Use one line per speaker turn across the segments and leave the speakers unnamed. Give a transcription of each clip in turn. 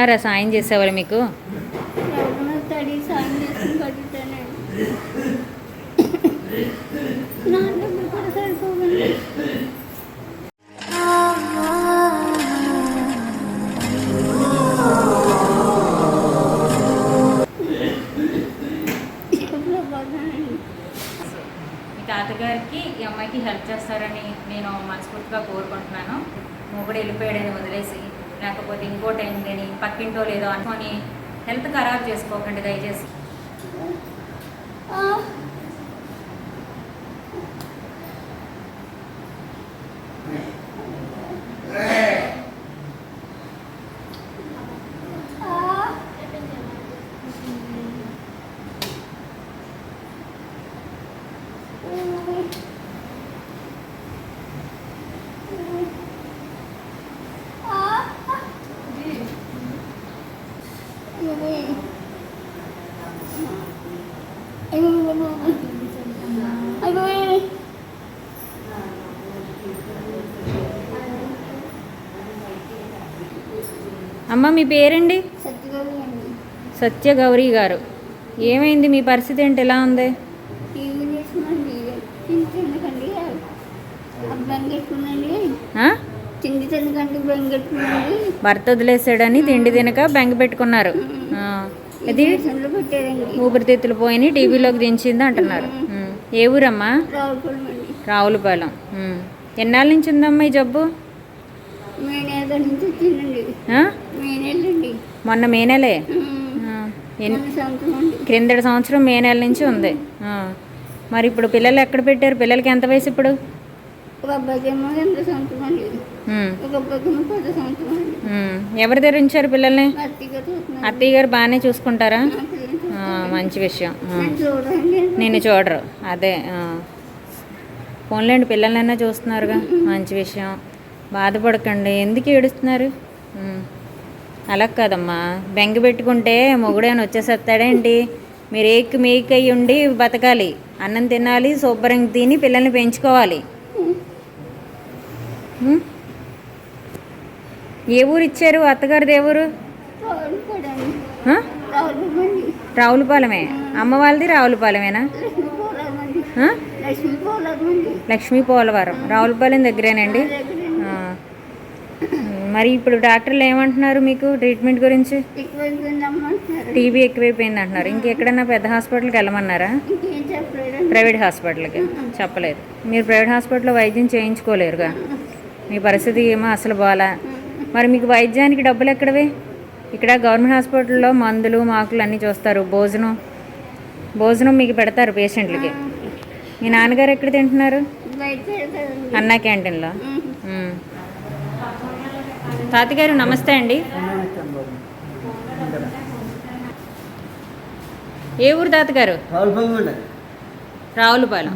అమ్మ ఉన్నారా సాయం చేసేవారు మీకు? మీ తాతగారికి ఈ అమ్మాయికి హెల్ప్ చేస్తారని నేను మనస్ఫూర్తిగా కోరుకుంటున్నాను. మొగుడు వెళ్ళిపోయాడని వదిలేసి లేకపోతే ఇంకోటి లేని పక్కింటో లేదో అనుకొని హెల్త్ ఖరాబ్ చేసుకోకండి దయచేసి
ఆ. ఆ. ఆ. అయ్యో
అమ్మ మీ పేరండి?
సత్యగౌరి
గౌరీ గారు. ఏమైంది మీ పరిస్థితి ఏంటి ఎలా ఉంది? భర్త వదిలేసాడని తిండి తినక బెంగ పెట్టుకున్నారు. ఇది ఊపిరితిత్తులు పోయి టీవీలోకి దించింది అంటున్నారు. ఏ ఊరమ్మా?
రావులపాలెం.
ఎన్నాళ్ళ నుంచి ఉందమ్మా ఈ జబ్బు? మొన్న మే నెలే? క్రిందటి సంవత్సరం మే నెల నుంచి ఉంది. మరి ఇప్పుడు పిల్లలు ఎక్కడ పెట్టారు? పిల్లలకి ఎంత వయసు ఇప్పుడు. ఎవరి దగ్గర ఉంచారు పిల్లల్ని అత్తయ్య గారు బాగానే చూసుకుంటారా? మంచి విషయం.
నేను
చూడరు. అదే ఆ. పోన్లేండి పిల్లలైనా చూస్తున్నారుగా. మంచి విషయం. బాధపడకండి. ఎందుకు ఏడుస్తున్నారు. అలా కాదమ్మా. బెంగ పెట్టుకుంటే మొగుడేమైనా వచ్చేసేస్తాడేంటి? మీరు ఏక్ మేక్ అయ్యి ఉండి బతకాలి. అన్నం తినాలి శుభ్రంగా తిని పిల్లల్ని పెంచుకోవాలి. ఏ ఊరు ఇచ్చారు అత్తగారిది? ఏ ఊరు? రావులపాలెమే. అమ్మ వాళ్ళది రావులపాలెమేనా
లక్ష్మీ
పోలవరం రావులపాలెం దగ్గరేనండి? మరి ఇప్పుడు డాక్టర్లు ఏమంటున్నారు మీకు ట్రీట్మెంట్ గురించి? టీబీ ఎక్కువైపోయింది అంటున్నారు ఇంకెక్కడన్నా పెద్ద హాస్పిటల్కి వెళ్ళమన్నారా? ప్రైవేట్ హాస్పిటల్కి. చెప్పలేదు. మీరు ప్రైవేట్ హాస్పిటల్లో వైద్యం చేయించుకోలేరుగా? మీ పరిస్థితి ఏమో అసలు బాలా. మరి మీకు వైద్యానికి డబ్బులు ఎక్కడవి? ఇక్కడ గవర్నమెంట్ హాస్పిటల్లో మందులు మాకులు అన్నీ చూస్తారు. భోజనం భోజనం మీకు పెడతారు పేషెంట్లకి. మీ నాన్నగారు ఎక్కడ తింటున్నారు? అన్నా క్యాంటీన్లో. తాతగారు నమస్తే అండి. ఏ ఊరు తాతగారు?
రావులపాలెం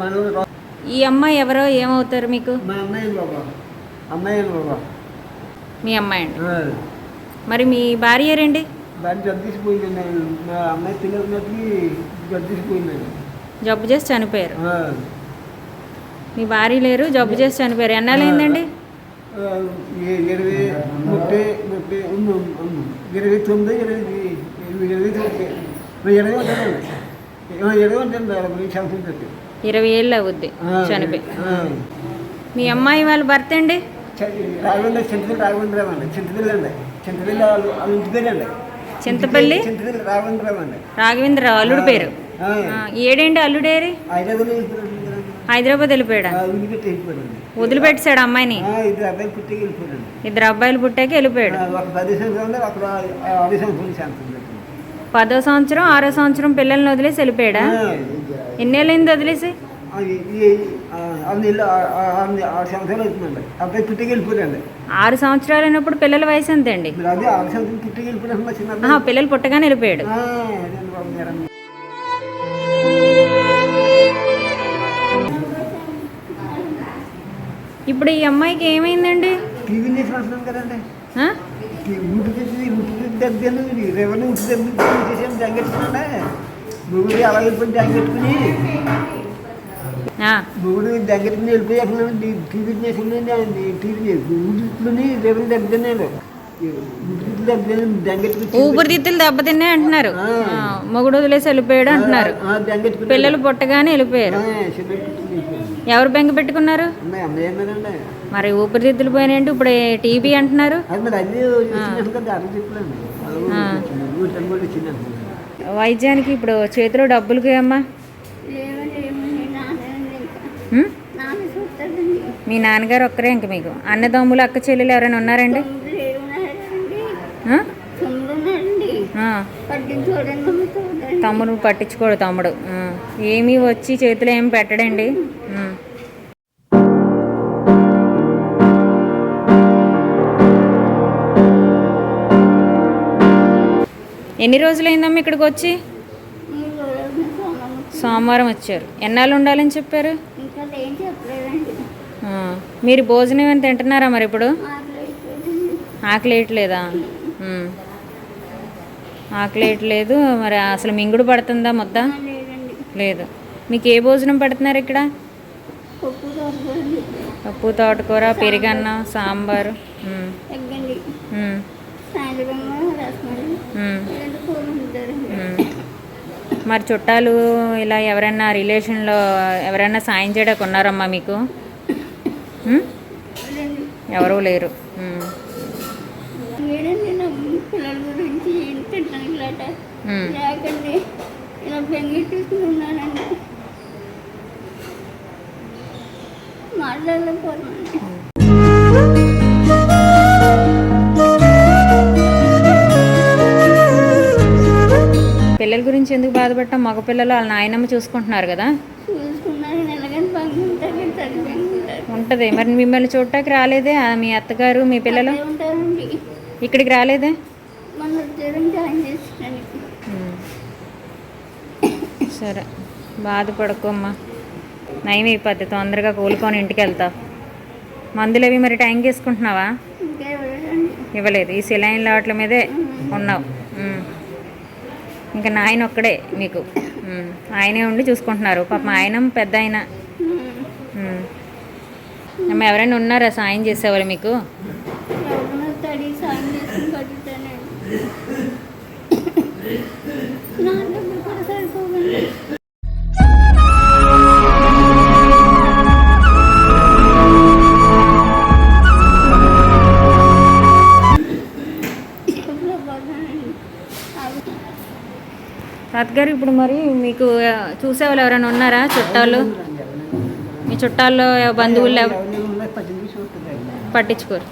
ఈ అమ్మాయి ఎవరో ఏమవుతారు మీకు?
మా అమ్మాయి
అండి. మరి మీ భార్య
జడ్దీసిపోయిందండి
జబ్బు చేసి చనిపోయారు. మీ భార్య లేరు జబ్బు చేసి చనిపోయారు. ఎన్నాళ్ళైందండి
ఇరవై ముప్పై ముప్పై. ఇరవై తొమ్మిది ఇరవై ఇరవై ఇరవై తొమ్మిది ఇరవై ఇరవై
ఏళ్ళు అవుద్ది చనిపోయి. మీ అమ్మాయి వాళ్ళ భర్త అండి?
రాఘవేంద్ర చింతపల్లి రాఘవేంద్రరావు అండి చింతపల్లి అండి. చింతపల్లి వాళ్ళ వాళ్ళ ఇంటి పేరు అండి.
చింతపల్లి?
చింతపల్లి రాఘవేంద్రరావు అండి
రాఘవేంద్రరావు అల్లుడు పేరు. ఏడేంటి అల్లుడేరి?
హైదరాబాద్
హైదరాబాద్ వెళ్ళిపోయాడా?
వదిలిపెట్టి వెళ్ళిపోయాడు
వదిలిపెట్టాడు అమ్మాయిని?
ఇద్దరు
అబ్బాయిలు పుట్టాక వెళ్ళిపోయాడు.
పది
సంవత్సరం ఆరో సంవత్సరం పిల్లల్ని వదిలేసి వెళ్ళిపోయాడా? ఎన్నేళ్ళైంది వదిలేసి?
ఆరు సంవత్సరాలు
అయినప్పుడు పిల్లల వయసు ఎంత అండి పిల్లలు పుట్టగానే వెళ్ళిపోయాడు. ఇప్పుడు ఈ అమ్మాయికి ఏమైందండి?
మొగుడు అలా వెళ్ళిపోయి జాంగెట్టుకుని మొగుడు దగ్గరికి టీవీ టీవీ
ఊపిరితిత్తులు దెబ్బతిన్నాయి అంటున్నారు. మొగుడు వదిలేసి వెళ్ళిపోయాడు అంటున్నారు. పిల్లలు పుట్టగానే వెళ్ళిపోయారు. ఎవరు బెంగ పెట్టుకున్నారు? మరి ఊపిరితిత్తులు పోయినాయంటే ఇప్పుడు టీబీ అంటున్నారు. వైద్యానికి ఇప్పుడు చేతిలో డబ్బులకి అమ్మా? మీ నాన్నగారు ఒక్కరే ఇంక మీకు. అన్నదమ్ములు అక్క చెల్లెలు ఎవరైనా ఉన్నారండి? తమ్ముడు పట్టించుకోడు తమ్ముడు. ఏమీ వచ్చి చేతిలో ఏమి పెట్టడండి? ఎన్ని రోజులైందమ్మా ఇక్కడికి వచ్చి? సోమవారం వచ్చారు. ఎన్నాళ్ళు ఉండాలని చెప్పారు. మీరు భోజనం ఏమైనా తింటున్నారా మరి ఇప్పుడు?
ఆకలి అయిపోయిందండి
ఆకలి వేయట్లేదా ఉం. ఆకలి వేయట్లేదు మరి అసలు మింగుడు పడుతుందా ముద్ద? లేదు. మీకు ఏ భోజనం పెడుతున్నారు ఇక్కడ?
పప్పు
తోటకూర పెరుగన్నం సాంబారు. మరి చుట్టాలు ఇలా ఎవరైనా రిలేషన్లో ఎవరైనా సాయం చేయడానికి ఉన్నారమ్మా మీకు? ఎవరూ లేరు. ఉమ్,
పిల్లల గురించి
ఎందుకు బాధపడటం? మగ పిల్లలు వాళ్ళ నాయనమ్మ చూసుకుంటున్నారు కదా. ఉంటుంది. మరి మిమ్మల్ని చూడటానికి రాలేదే? మీ అత్తగారు మీ పిల్లలు? ఇక్కడికి రాలేదే. సరే. బాధపడకమ్మా. నయం అయిపోద్ది. తొందరగా కోలుకొని ఇంటికి వెళ్తావు. మందులు అవి మరి
ఇంకా ఎవరండి
ఇవ్వలేదు. ఈ సిలైన్ లాట్ల మీదే ఉన్నావు. ఇంకా నాయన ఒక్కడే మీకు. ఆయనే ఉండి చూసుకుంటున్నారు. పాపం ఆయన పెద్ద ఆయన అమ్మ ఎవరైనా ఉన్నారా సాయం చేసేవాళ్ళు మీకు? తాతగారు ఇప్పుడు మరి మీకు చూసేవాళ్ళు ఎవరైనా ఉన్నారా చుట్టాలు? మీ చుట్టాల్లో బంధువులు పట్టించుకోరు.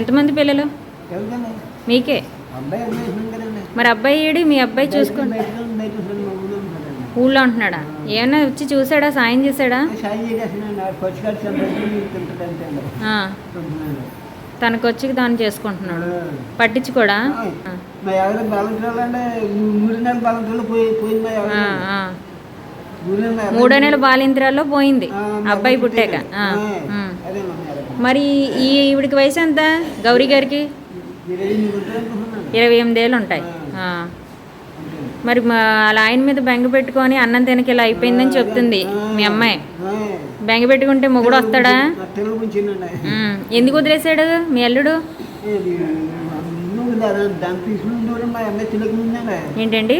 ఎంతమంది పిల్లలు? మీకే? మరి అబ్బాయి ఏడి మీ అబ్బాయి చూసుకోండి
ఊళ్ళో
ఉంటున్నాడా? ఏమన్నా వచ్చి చూసాడా? సాయం చేశాడా? తనకు వచ్చి తాను చేసుకుంటున్నాడు పట్టించుకోడా
మూడు
నెల బాలింతరాల్లో పోయింది. అబ్బాయి పుట్టాక. మరి ఈ ఈవిడికి వయసు ఎంత? గౌరీ గారికి?
ఇరవై
ఎనిమిదేళ్ళు ఉంటాయి. మరి మా వాళ్ళ ఆయన మీద బెంగ పెట్టుకొని అన్నం తినకి ఇలా అయిపోయిందని చెప్తుంది మీ అమ్మాయి. బెంగ పెట్టుకుంటే మొగుడు వస్తాడా. ఎందుకు వదిలేశాడు మీ అల్లుడు? ఏంటండి?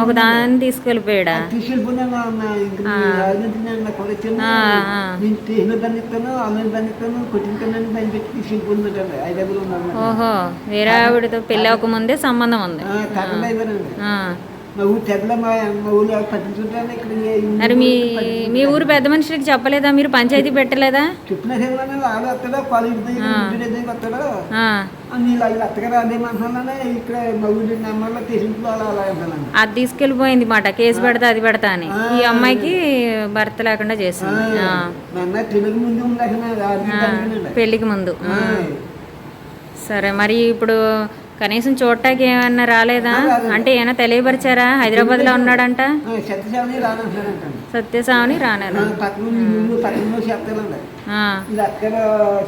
ఒక దాన్ని తీసుకెళ్ళిపోయాడా? ఓహో వేరే ఆవిడతో పెళ్ళి అవ్వకముందే సంబంధం ఉంది. మరి మీ మీ ఊరు పెద్ద మనుషులకి చెప్పలేదా? మీరు పంచాయతీ పెట్టలేదా?
అదే
తీసుకెళ్ళిపోయింది మాట. కేసు పెడతా అది పెడతా అని. ఈ అమ్మాయికి భర్త లేకుండా చేసింది.
తెలుగు ముందు.
సరే మరి ఇప్పుడు కనీసం చూడటానికి ఏమన్నా రాలేదా? అంటే ఏమైనా తెలియపరిచారా? హైదరాబాద్లో ఉన్నాడంట?
సత్యశావని రానంటానండి
సత్యసావని రానేలా
పక్కన ఊళ్ళు పక్కన చేస్తానండి.
ఆ,
ఇది అక్కడ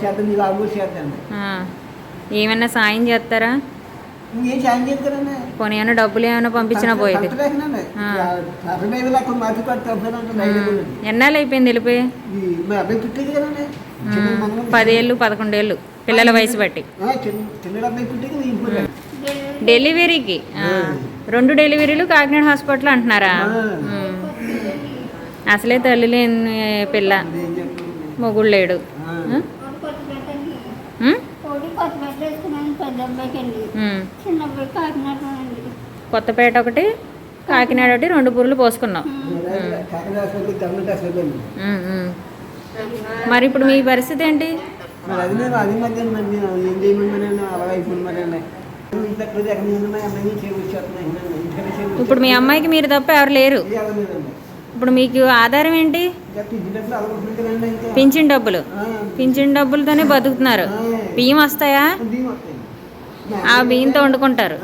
చేద్దాం ఇది ఆగు చేద్దండి
ఆ. ఏమైనా సాయం చేస్తారా? పోనీ ఏమైనా డబ్బులు ఏమైనా పంపించినా పోయేది. ఎన్నాళ్ళు అయిపోయింది వెళ్ళిపోయి? పదేళ్ళు పదకొండేళ్ళు. పిల్లల వయసు బట్టి. డెలివరీకి. రెండు డెలివరీలు కాకినాడ హాస్పిటల్ అంటున్నారా. అసలే తల్లి లేని పిల్ల. మొగుడు లేడు. కొత్తపేట ఒకటి కాకినాడ ఒకటి రెండు పురులు పోసుకున్నాం. మరి ఇప్పుడు మీ పరిస్థితి ఏంటి?
మరి అది నేను అది మధ్య మరి నేను ఏం అలాగే అయిపోయింది మరి
ఇప్పుడు మీ అమ్మాయికి మీరు తప్ప ఎవరు లేరు. ఇప్పుడు మీకు ఆధారం ఏంటి? పింఛన్ డబ్బులు పింఛన్ డబ్బులతోనే బతుకుతున్నారు. బియ్యం వస్తాయా? ఆ బియ్యంతో వండుకుంటారు.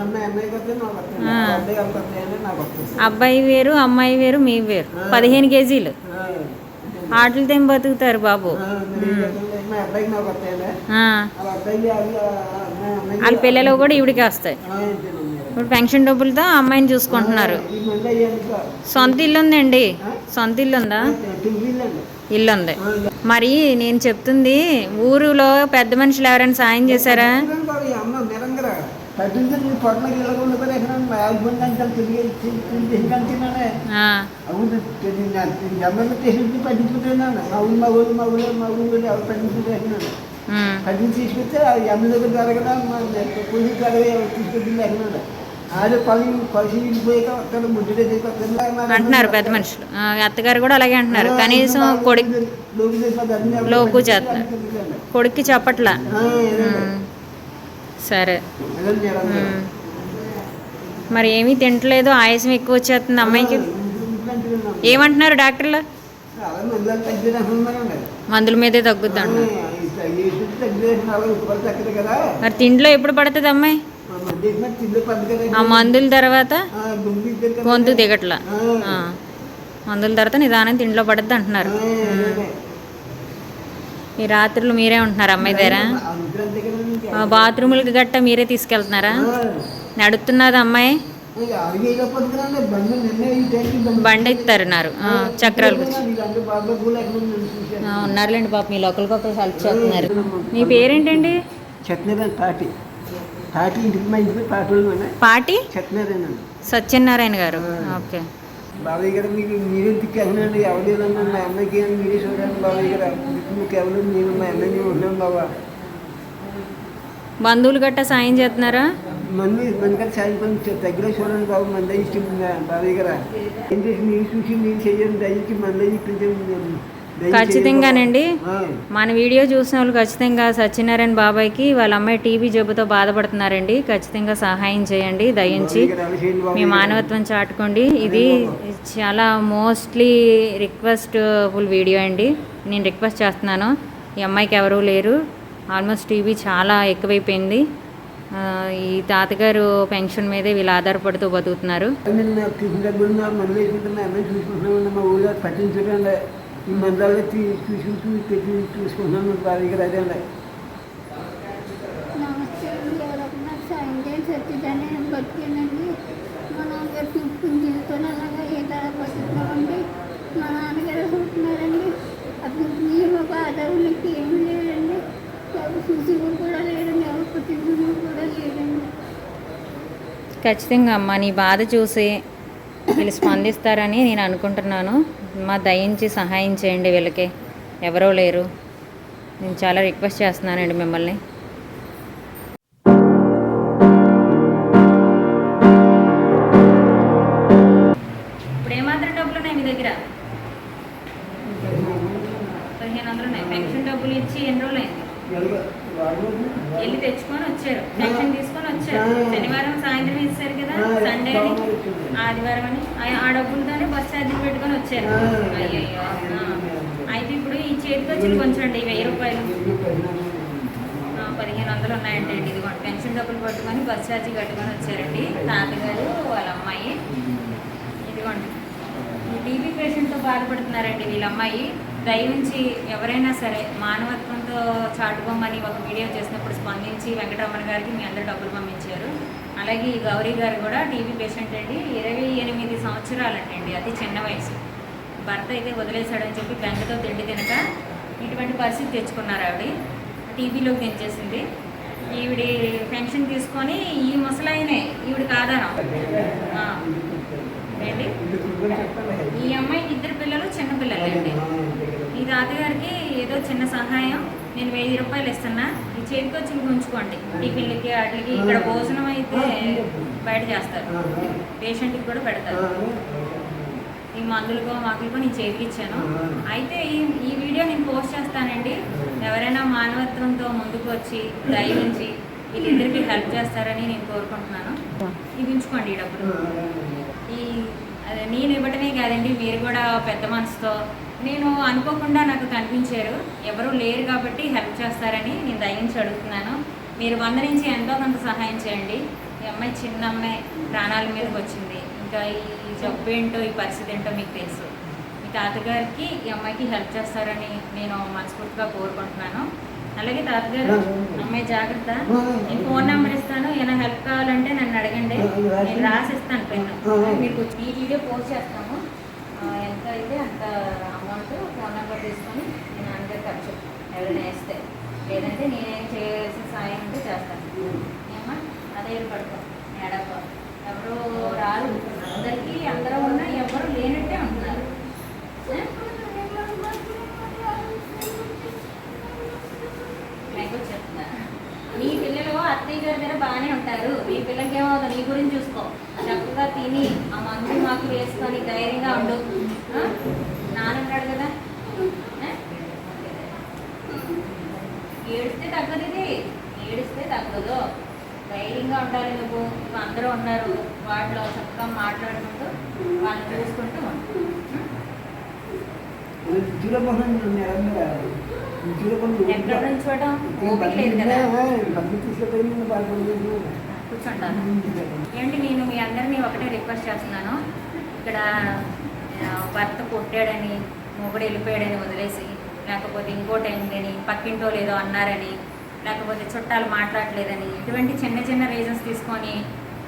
అబ్బాయి
వేరు అమ్మాయి వేరు మీ వేరు. పదిహేను కేజీలు.
ఆ,
వాటితో ఏం బతుకుతారు బాబు?
వాళ్ళ
పిల్లలు కూడా ఈవిడికి వస్తాయి. ఇప్పుడు పెన్షన్ డబ్బులతో అమ్మాయిని చూసుకుంటున్నారు. సొంత ఇల్లు ఉందండి. సొంత ఇల్లు ఉందా. ఇల్లు ఉంది. మరి నేను చెప్తుంది ఊరిలో పెద్ద మనుషులు ఎవరైనా సాయం చేశారా
ఇదిగోండి బాబు, ఈ అమ్మ నిరంగా పట్టింది నీ పొట్టలో ఇళ్ళగా ఉండిపోయి ఆగిపోయింది అంటే తిరిగి అవును జమ్మలు చేసి పట్టించుకుంటున్నాను అవును మా ఊళ్ళు మా ఊళ్ళో మా ఊళ్ళో ఎవరు పట్టించుకుంటున్నాను పట్టించి తీసుకొస్తే ఆ ఎమ్మ దగ్గర జరగదా? మా పోలీసు జరగ తీసుకొచ్చింది ఆడ పని
అంటున్నారు పెద్ద మనుషులు. అత్తగారు కూడా అలాగే అంటున్నారు. కనీసం కొడుకు లోకు చేస్తున్నారు. కొడుక్కి చెప్పట్లా. సరే. మరి ఏమీ తింటలేదు ఆయాసం ఎక్కువ వచ్చేస్తుంది అమ్మాయికి ఏమంటున్నారు డాక్టర్లు మందుల మీదే తగ్గుద్ది మరి తిండిలో ఎప్పుడు పడుతుంది అమ్మాయి
ఆ
మందుల తర్వాత
గొంతు
దిగట్లా. మందుల తర్వాత నిదానం తిండిలో పడుద్ది అంటున్నారు. ఈ రాత్రులు మీరే ఉంటున్నారు అమ్మాయి దగ్గర బాత్రూములకి గట్ట మీరే తీసుకెళ్తున్నారా?
ఆ.
నడుస్తున్నది అమ్మాయి?
బండి
ఆ, చక్రాలు ఉన్నారులేండి పాప మీ ఒకరికొకరు హెల్ప్ చేస్తున్నారు. మీ పేరేంటండి?
ఉన్నాయి.
పాటి
సత్యనారాయణ
గారు. ఓకే.
బాబాయ్ గారు మీకు మీరే దిక్కేనండి ఎవరు లేదన్నా మా అమ్మాయికి మీరే చూడండి బాబాయ్ గారు? మీకు ఎవరు నేను మా అమ్మాయిని ఉన్నాను బాబా?
బంధువులు గట్ట సాయం చేస్తున్నారా?
మంది మంది గారు సాయం పని దగ్గర చూడండి బాబు మంద ఇష్టం బాబాయ్ గారు. ఏం చేసి మీరు చూసి మీరు చేయండి దయచి మంద ఇప్పించండి దయచేసి
ఖచ్చితంగానండి. మన వీడియో చూసిన వాళ్ళు ఖచ్చితంగా సత్యనారాయణ బాబాయ్కి వాళ్ళ అమ్మాయి టీబీ జబ్బుతో బాధపడుతున్నారండి. ఖచ్చితంగా సహాయం చేయండి దయించి. మీ. మానవత్వం చాటుకోండి. ఇది చాలా మోస్ట్లీ రిక్వెస్ట్ ఫుల్ వీడియో అండి. నేను రిక్వెస్ట్ చేస్తున్నాను. ఈ అమ్మాయికి ఎవరూ లేరు. ఆల్మోస్ట్ టీవీ చాలా ఎక్కువైపోయింది. ఈ తాతగారు పెన్షన్ మీదే వీళ్ళు ఆధారపడుతూ బతుకుతున్నారు.
నేను నాకు టిఫిన్ డబ్బులు నా మందులు వేసుకుంటే మా అమ్మాయి చూసుకుంటున్నాను మా ఊళ్ళో పట్టించుకోండి ఈ మందాలు చూసి చూసి పెట్టి చూసుకుంటున్నాను బాబాయ్ గారు అదే అండి
నమస్తే అండి ఎవరొకరు నాకు సాయం చేసి సత్యదాన్ని నేను బతికానండి మా నాన్నగారు చూసుకుని జీవితం అలాగా ఏ ధర బతుకుతామండి మా నాన్నగారు చూస్తున్నారండి అప్పుడు మీరు ఒక ఆధారం మీకు ఏమీ లేదండి ఎవరు చూసి కూడా లేదండి ఎవరు పట్టించుకుని కూడా లేదండి
ఖచ్చితంగా అమ్మ నీ బాధ చూసి వీళ్ళు స్పందిస్తారని నేను అనుకుంటున్నాను. మా దయించి సహాయం చేయండి వీళ్ళకి. ఎవరో లేరు. నేను చాలా రిక్వెస్ట్ చేస్తున్నానండి మిమ్మల్ని. అయితే ఇప్పుడు ఈ చేతికి వచ్చి అండి వెయ్యి రూపాయలు. పదిహేను వందలు ఉన్నాయండి ఇదిగోండి పెన్షన్ డబ్బులు పట్టుకొని బస్ ఛార్జీ కట్టుకొని వచ్చారండి. తాతగారు వాళ్ళ అమ్మాయి ఇదిగోండి టీబీ పేషెంట్తో బాధపడుతున్నారండి వీళ్ళ అమ్మాయి దయవుంచి ఎవరైనా సరే మానవత్వంతో చాటుకోమని ఒక వీడియో చేసినప్పుడు స్పందించి వెంకటరమణ గారికి మీ అందరు డబ్బులు పంపించారు. అలాగే ఈ గౌరీ గారు కూడా టీబీ పేషెంట్ అండి. ఇరవై ఎనిమిది సంవత్సరాలంటండి అతి చిన్న వయసు. భర్త అయితే వదిలేశాడని చెప్పి బెంగతో తిండి తినక ఇటువంటి పరిస్థితి తెచ్చుకున్నారు ఆవిడ. టీవీలోకి దించేసింది ఈవిడి పెన్షన్ తీసుకొని ఈ ముసలాయనే ఈవిడికి ఆధారం ఏంటి? ఈ అమ్మాయికి ఇద్దరు పిల్లలు చిన్న పిల్లలండి. ఈ తాతగారికి ఏదో చిన్న సహాయం నేను వెయ్యి రూపాయలు ఇస్తున్నా. ఈ చేతికి వచ్చి ఉంచుకోండి. టిఫిన్లకి వాటికి ఇక్కడ భోజనం అయితే బయట చేస్తారు. పేషెంట్కి కూడా పెడతారు. మందులకో మాకులకో నేను చేతికి ఇచ్చాను. అయితే ఈ ఈ వీడియో నేను పోస్ట్ చేస్తానండి. ఎవరైనా మానవత్వంతో ముందుకు వచ్చి దయించి వీళ్ళిద్దరికి హెల్ప్ చేస్తారని నేను కోరుకుంటున్నాను. ఇది ఉంచుకోండి ఈ డబ్బులు. ఈ అదే నేను ఇవ్వటమే కాదండి మీరు కూడా పెద్ద మనసుతో. నేను అనుకోకుండా నాకు కనిపించారు. ఎవరు లేరు కాబట్టి హెల్ప్ చేస్తారని నేను దయించి అడుగుతున్నాను. మీరు వంద నుంచి ఎంతో కొంత సహాయం చేయండి. ఈ అమ్మాయి చిన్న అమ్మాయి ప్రాణాల మీదకి వచ్చింది. ఇంకా ఈ జబ్బు ఏంటో ఈ పరిస్థితి ఏంటో మీకు తెలుసు. మీ తాతగారికి ఈ అమ్మాయికి హెల్ప్ చేస్తారని నేను మనస్ఫూర్తిగా కోరుకుంటున్నాను. అలాగే తాతగారు అమ్మాయి జాగ్రత్త. నేను ఫోన్ నెంబర్ ఇస్తాను. ఏమైనా హెల్ప్ కావాలంటే నన్ను అడగండి. నేను రాసిస్తాను పెన్ను. మీకు ఈ వీడియో పోస్ట్ చేస్తాము. ఎంత అయితే అంత అమౌంట్ ఫోన్ నెంబర్ తీసుకొని నేను నాన్నగారు ఖర్చు ఎవరైనా వేస్తే. లేదంటే నేనేం చేయాల్సిన సాయం ఉంటే చేస్తాను. ఏమా అదే పడుకో. ఏడప ఎవరు రారు అందరికీ అందరూ ఉన్నా ఎవరు లేనట్టే ఉంటున్నారు ఏ? చెప్తున్నా. నీ పిల్లలు అత్తయ్య గారి దగ్గర బాగానే ఉంటారు. నీ పిల్లలకి ఏమవుతుంది నీ గురించి చూసుకో. చక్కగా తిని ఆ మందు మాకు వేసుకొని ధైర్యంగా ఉండు. ఆ? కదా. ఏడిస్తే తగ్గదు ఇది. ఏడిస్తే తగ్గదు. ధైర్యంగా ఉండాలి నువ్వు. నువ్వు అందరూ ఉన్నారు. వాటిలో చక్కగా మాట్లాడుకుంటూ వాళ్ళని చూసుకుంటూ కూర్చుంటాను. ఏంటి నేను మీ అందరినీ ఒకటే రిక్వెస్ట్ చేస్తున్నాను. ఇక్కడ భర్త కొట్టాడని మొగుడు వెళ్ళిపోయాడని వదిలేసి లేకపోతే ఇంకోటి ఏంటని పక్కింటో లేదో అన్నారని లేకపోతే చుట్టాలు మాట్లాడలేదని ఇటువంటి చిన్న చిన్న రీజన్స్ తీసుకొని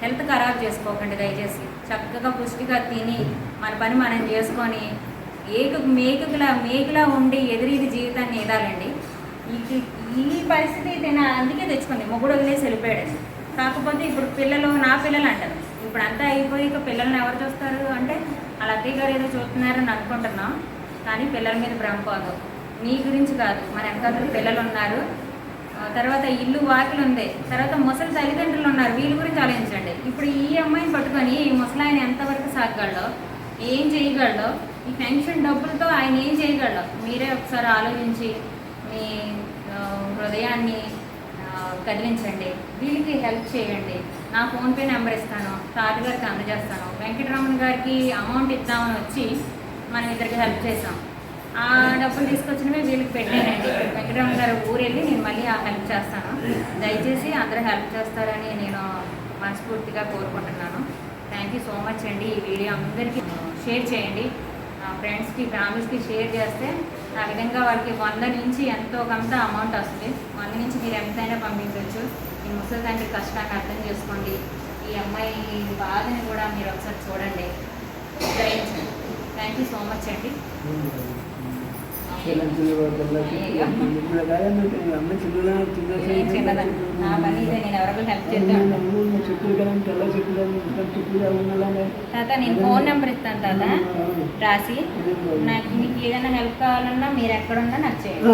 హెల్త్ ఖరాబ్ చేసుకోకండి దయచేసి. చక్కగా పుష్టిగా తిని మన పని మనం చేసుకొని ఏకు మేకులా మేకులా ఉండి ఎదురీది జీవితాన్ని ఏదాలండి? ఈ ఈ పరిస్థితి తిన అందుకే తెచ్చుకుంది. మొగుడు వదిలేసి వెళ్ళిపోయాడు కాకపోతే ఇప్పుడు పిల్లలు నా పిల్లలు అంటారు. ఇప్పుడు అంతా అయిపోయి ఇక పిల్లల్ని ఎవరు చూస్తారు అంటే వాళ్ళ అత్తయ్య గారు ఏదో చూస్తున్నారని అనుకుంటున్నాం కానీ పిల్లల మీద భ్రమ కాదు మీ గురించి కాదు. మన ఎంత పిల్లలు ఉన్నారు. తర్వాత ఇల్లు వాకిలు ఉంది తర్వాత ముసలి తల్లిదండ్రులు ఉన్నారు. వీళ్ళ గురించి ఆలోచించండి. ఇప్పుడు ఈ అమ్మాయిని పట్టుకొని ఈ ముసలాయన ఎంతవరకు సాగగలడో ఏం చేయగలడో ఈ పెన్షన్ డబ్బులతో ఆయన ఏం చేయగలడో మీరే ఒకసారి ఆలోచించి మీ హృదయాన్ని కదిలించండి. వీళ్ళకి హెల్ప్ చేయండి. నా ఫోన్పే నెంబర్ ఇస్తాను. తాతగారికి అందజేస్తాను. వెంకటరమణ గారికి అమౌంట్ ఇద్దామని వచ్చి మనం ఇద్దరికి హెల్ప్ చేసాం ఆ డబ్బులు తీసుకొచ్చినవి వీళ్ళకి పెట్టానండి. వెంకటరమణ గారు ఊరు వెళ్ళి నేను మళ్ళీ ఆ హెల్ప్ చేస్తాను. దయచేసి అందరూ హెల్ప్ చేస్తారని నేను మనస్ఫూర్తిగా కోరుకుంటున్నాను. థ్యాంక్ యూ సో మచ్ అండి ఈ వీడియో అందరికీ షేర్ చేయండి. ఫ్రెండ్స్కి ఫ్యామిలీస్కి షేర్ చేస్తే ఆ విధంగా వాళ్ళకి వంద నుంచి ఎంతో కొంత అమౌంట్ వస్తుంది. వంద నుంచి మీరు ఎంతైనా పంపించవచ్చు. ఈ ముసలి తండ్రి కష్టాన్ని అర్థం చేసుకోండి. ఈ అమ్మాయి బాధని కూడా మీరు ఒకసారి చూడండి. థ్యాంక్ యూ సో మచ్ అండి. తాత నేను ఫోన్ నెంబర్ ఇస్తాను తాత. రాసి నాకు మీకు ఏదైనా హెల్ప్ కావాలన్నా మీరు ఎక్కడున్నా నాకు చేయండి.